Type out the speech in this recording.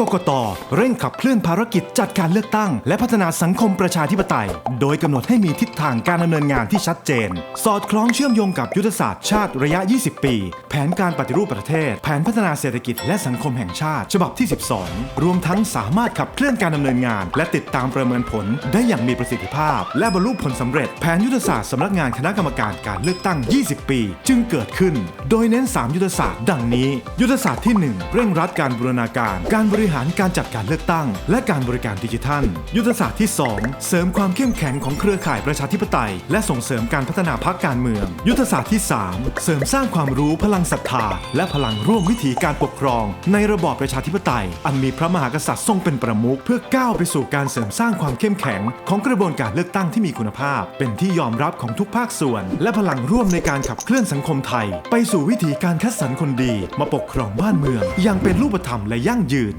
กกตเร่งขับเคลื่อนภารกิจจัดการเลือกตั้ง และพัฒนาสังคมประชาธิปไตย โดยกำหนดให้มีทิศทางการดำเนินงานที่ชัดเจน สอดคล้องเชื่อมโยงกับยุทธศาสตร์ชาติระยะ 20 ปี แผนการปฏิรูปประเทศ แผนพัฒนาเศรษฐกิจและสังคมแห่งชาติ ฉบับที่ 12 รวมทั้งสามารถขับเคลื่อนการดำเนินงาน และติดตามประเมินผล ได้อย่างมีประสิทธิภาพ และบรรลุผลสำเร็จ แผนยุทธศาสตร์สำนักงานคณะกรรมการการเลือกตั้ง 20 ปี จึงเกิดขึ้น โดยเน้น 3 ยุทธศาสตร์ ดังนี้ ยุทธศาสตร์ที่ 1 เร่งรัดการบูรณาการการบริหารการจัดการเลือกตั้ง และการบริการดิจิทัล ยุทธศาสตร์ที่ 2 เสริมความเข้มแข็งของเครือข่ายประชาธิปไตย และส่งเสริมการพัฒนาพรรคการเมือง ยุทธศาสตร์ที่ 3 เสริมสร้างความรู้พลังศรัทธา และพลังร่วมวิถีการปกครอง ในระบอบประชาธิปไตย อันมีพระมหากษัตริย์ทรงเป็นประมุขเพื่อก้าวไปสู่การเสริมสร้างความเข้มแข็ง ของกระบวนการเลือกตั้งที่มีคุณภาพ เป็นที่ยอมรับของทุกภาคส่วน และพลังร่วมในการขับเคลื่อนสังคมไทย ไปสู่วิถีการคัดสรรคนดี มาปกครองบ้านเมืองอย่างเป็นรูปธรรมและยั่งยืน